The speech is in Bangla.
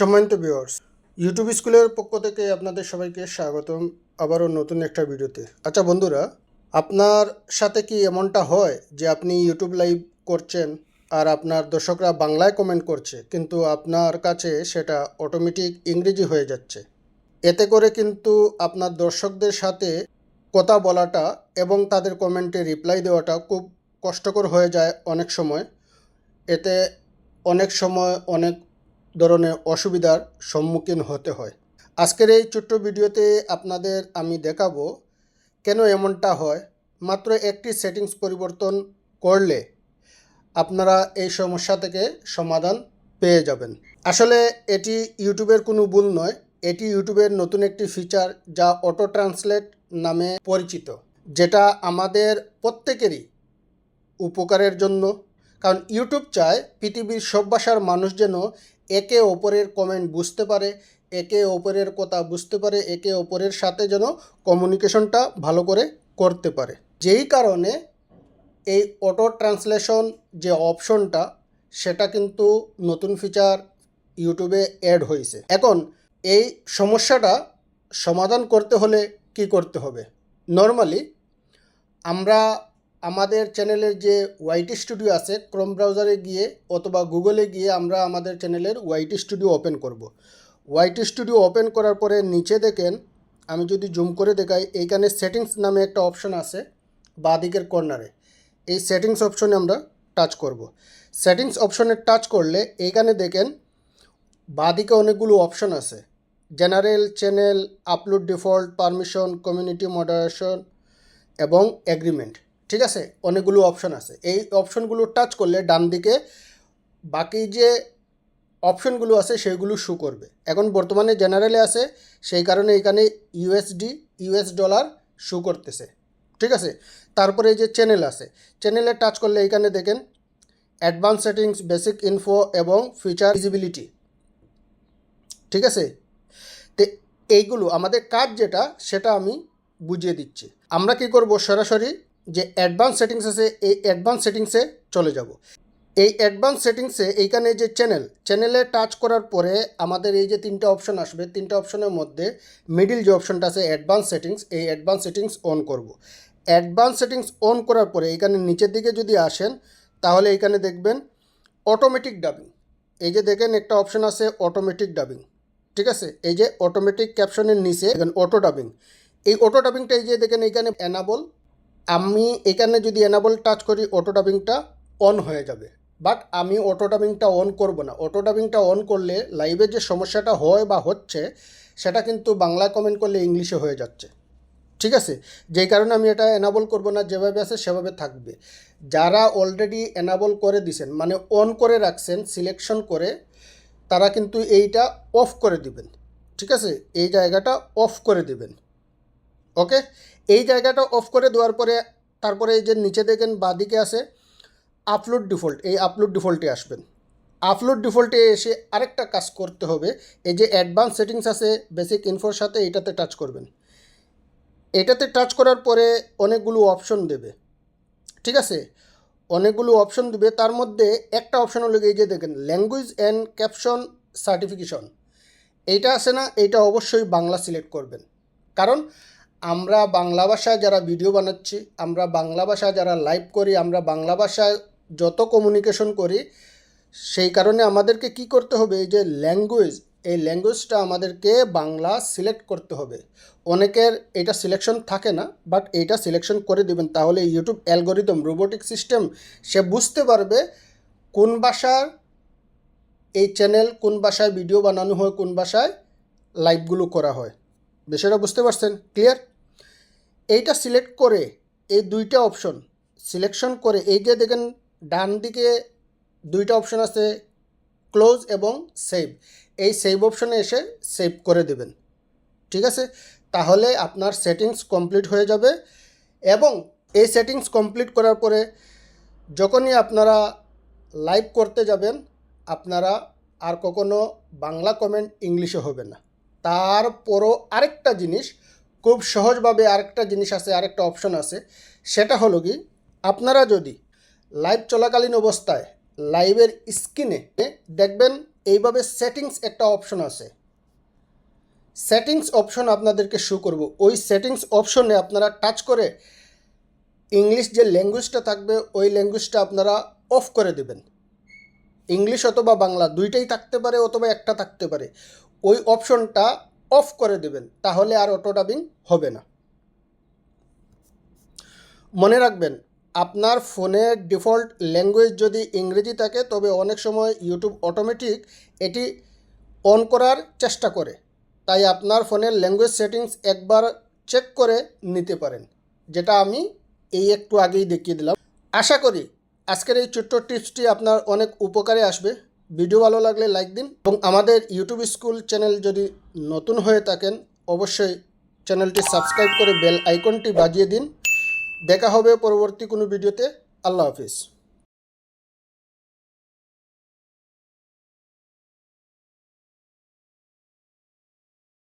সম্মানিত ভিউয়ার্স ইউটিউব স্কুলের পক্ষ থেকে আপনাদের সবাইকে স্বাগতম আবারও নতুন একটা ভিডিওতে। আচ্ছা বন্ধুরা, আপনার সাথে কি এমনটা হয় যে আপনি ইউটিউব লাইভ করছেন আর আপনার দর্শকরা বাংলায় কমেন্ট করছে, কিন্তু আপনার কাছে সেটা অটোমেটিক ইংরেজি হয়ে যাচ্ছে? এতে করে কিন্তু আপনার দর্শকদের সাথে কথা বলাটা এবং তাদের কমেন্টে রিপ্লাই দেওয়াটা খুব কষ্টকর হয়ে যায় অনেক সময়। এতে অনেক সময় অনেক ধরনের অসুবিধার সম্মুখীন হতে হয়। আজকের এই ছোট্ট ভিডিওতে আপনাদের আমি দেখাবো কেন এমনটা হয়। মাত্র একটি সেটিংস পরিবর্তন করলে আপনারা এই সমস্যা থেকে সমাধান পেয়ে যাবেন। আসলে এটি ইউটিউবের কোনো ভুল নয়। এটি ইউটিউবের নতুন একটি ফিচার যা অটো ট্রান্সলেট নামে পরিচিত, যেটা আমাদের প্রত্যেকেরই উপকারের জন্য। কারণ ইউটিউব চায় পৃথিবীর সব ভাষার মানুষ যেন একে অপরের কমেন্ট বুঝতে পারে, একে অপরের কথা বুঝতে পারে, একে অপরের সাথে যেন কমিউনিকেশনটা ভালো করে করতে পারে। যেই কারণে এই অটো ট্রান্সলেশন যে অপশনটা সেটা কিন্তু নতুন ফিচার ইউটিউবে অ্যাড হয়েছে। এখন এই সমস্যাটা সমাধান করতে হলে কি করতে হবে? নর্মালি আমরা আমাদের চ্যানেলের যে ওয়াইটি স্টুডিও আছে, ক্রোম ব্রাউজারে গিয়ে অথবা গুগলে গিয়ে আমরা আমাদের চ্যানেলের ওয়াইটি স্টুডিও ওপেন করব। ওয়াইটি স্টুডিও ওপেন করার পরে নিচে দেখেন, আমি যদি জুম করে দেখাই, এইখানে সেটিংস নামে একটা অপশন আছে, বাঁদিকের কর্নারে এই সেটিংস অপশনে আমরা টাচ করব। সেটিংস অপশনে টাচ করলে এইখানে দেখেন, বাঁদিকে অনেকগুলো অপশন আছে general channel, upload default, permission, community moderation এবং এগ্রিমেন্ট ঠিক আছে? অনেকগুলো অপশন আছে। এই অপশনগুলো টাচ করলে ডান দিকে বাকি যে অপশনগুলো আছে, সেগুলো শু করবে। এখন বর্তমানে জেনারেলে আছে, সেই কারণে এখানে ইউএসডি ইউএস ডলার শু করতেছে। ঠিক আছে? তারপরে এই যে চ্যানেল আছে চ্যানেলে টাচ করলে এখানে দেখেন অ্যাডভান্স সেটিংস বেসিক ইনফো এবং ফিচার ভিজিবিলিটি ঠিক আছে? তো এইগুলো, আমাদের কাজ যেটা, সেটা আমি বুঝিয়ে দিচ্ছি। আমরা কি করব? সরাসরি যে অ্যাডভান্স সেটিংস আছে এই অ্যাডভান্স সেটিংসে চলে যাব। এই অ্যাডভান্স সেটিংসে এইখানে যে চ্যানেল, চ্যানেলে টাচ করার পরে আমাদের এই যে তিনটা অপশন আসবে, তিনটা অপশনের মধ্যে মিডিল যে অপশনটা আছে, অ্যাডভান্স সেটিংস, এই অ্যাডভান্স সেটিংস অন করব। অ্যাডভান্স সেটিংস অন করার পরে এইখানে নিচের দিকে যদি আসেন, তাহলে এইখানে দেখবেন অটোমেটিক ডাবিং। এই যে দেখেন একটা অপশন আছে, অটোমেটিক ডাবিং। ঠিক আছে? এই যে অটোমেটিক ক্যাপশনের নিচে অটো ডাবিং। এই অটো ডাবিংটা এই যে দেখেন এইখানে অ্যানাবল আমি এখানে যদি এনাবল টাচ করি অটো ডাবিংটা অন হয়ে যাবে। বাট আমি অটো ডাবিংটা অন করব না। অটো ডাবিংটা অন করলে লাইভে যে সমস্যাটা হয় বা হচ্ছে, সেটা কিন্তু বাংলা কমেন্ট করলে ইংলিশে হয়ে যাচ্ছে। ঠিক আছে? যেই কারণে আমি এটা এনাবল করব না, যেভাবে আছে সেভাবে থাকবে। যারা অলরেডি এনাবল করে দিছেন মানে অন করে রাখছেন সিলেকশন করে, তারা কিন্তু এইটা অফ করে দিবেন। ঠিক আছে? এই জায়গাটা অফ করে দিবেন। ওকে এই জায়গাটা অফ করে দেওয়ার পরে, তারপরে এই যে নিচে দেখেন, বাদিকে আছে আপলোড ডিফল্ট এই আপলোড ডিফল্টে আসবেন। আপলোড ডিফল্টে এসে আরেকটা কাজ করতে হবে, এই যে অ্যাডভান্স সেটিংস আছে বেসিক ইনফোর সাথে এটাতে টাচ করবেন। এটাতে টাচ করার পরে অনেকগুলো অপশন দেবে। ঠিক আছে? অনেকগুলো অপশন দেবে, তার মধ্যে একটা অপশন হলো এই যে দেখেন ল্যাঙ্গুয়েজ অ্যান্ড ক্যাপশন সার্টিফিকেশন এইটা আছে না? এইটা অবশ্যই বাংলা সিলেক্ট করবেন। কারণ আমরা বাংলা ভাষায় যারা ভিডিও বানাচ্ছি, আমরা বাংলা ভাষায় যারা লাইভ করি, আমরা বাংলা ভাষায় যত কমিউনিকেশন করি, সেই কারণে আমাদেরকে কি করতে হবে? এই যে ল্যাঙ্গুয়েজ এই ল্যাঙ্গুয়েজটা আমাদেরকে বাংলা সিলেক্ট করতে হবে। অনেকের এটা সিলেকশন থাকে না বাট এইটা সিলেকশন করে দিবেন। তাহলে ইউটিউব অ্যালগোরিদম রোবোটিক সিস্টেম সে বুঝতে পারবে কোন ভাষার এই চ্যানেল কোন ভাষায় ভিডিও বানানো হয়, কোন ভাষায় লাইভগুলো করা হয়। বিষয়টা বুঝতে পারছেন? ক্লিয়ার এইটা সিলেক্ট করে এই দুইটা অপশন, সিলেকশন করে এই যে দেখেন ডান দিকে দুইটা অপশন আছে, ক্লোজ এবং সেভ। এই সেভ অপশনে এসে সেভ করে দেবেন। ঠিক আছে? তাহলে আপনার সেটিংস কমপ্লিট হয়ে যাবে এবং এই সেটিংস কমপ্লিট করার পরে যখনই আপনারা লাইভ করতে যাবেন, আপনারা আর কখনো বাংলা কমেন্ট ইংলিশে হবে না। তারপরও আরেকটা জিনিস খুব সহজভাবে আরেকটা জিনিস আছে, আরেকটা অপশন আছে। সেটা হলো কি, আপনারা যদি লাইভ চলাকালীন অবস্থায় লাইভের স্ক্রিনে দেখবেন এইভাবে সেটিংস একটা অপশন আছে। সেটিংস অপশন আপনাদেরকে শো করব। ওই সেটিংস অপশনে আপনারা টাচ করে ইংলিশ যে ল্যাঙ্গুয়েজটা থাকবে, ওই ল্যাঙ্গুয়েজটা আপনারা অফ করে দেবেন। ইংলিশ অথবা বাংলা দুইটাই থাকতে পারে অথবা একটা থাকতে পারে। ওই অপশনটা অফ করে দেবেন, তাহলে আর অটো ডাবিং হবে না। মনে রাখবেন, আপনার ফোনের ডিফল্ট ল্যাঙ্গুয়েজ যদি ইংরেজি থাকে, তবে অনেক সময় ইউটিউব অটোমেটিক এটি অন করার চেষ্টা করে। তাই আপনার ফোনের ল্যাঙ্গুয়েজ সেটিংস একবার চেক করে নিতে পারেন, যেটা আমি এই একটু আগেই দেখিয়ে দিলাম। আশা করি আজকের এই ছোট্ট টিপসটি আপনার অনেক উপকারে আসবে। ভিডিও ভালো লাগলে লাইক দিন এবং আমাদের ইউটিউব স্কুল চ্যানেল যদি নতুন হয়ে থাকেন, অবশ্যই চ্যানেলটি সাবস্ক্রাইব করে বেল আইকনটি বাজিয়ে দিন। দেখা হবে পরবর্তী কোনো ভিডিওতে আল্লাহ হাফিজ।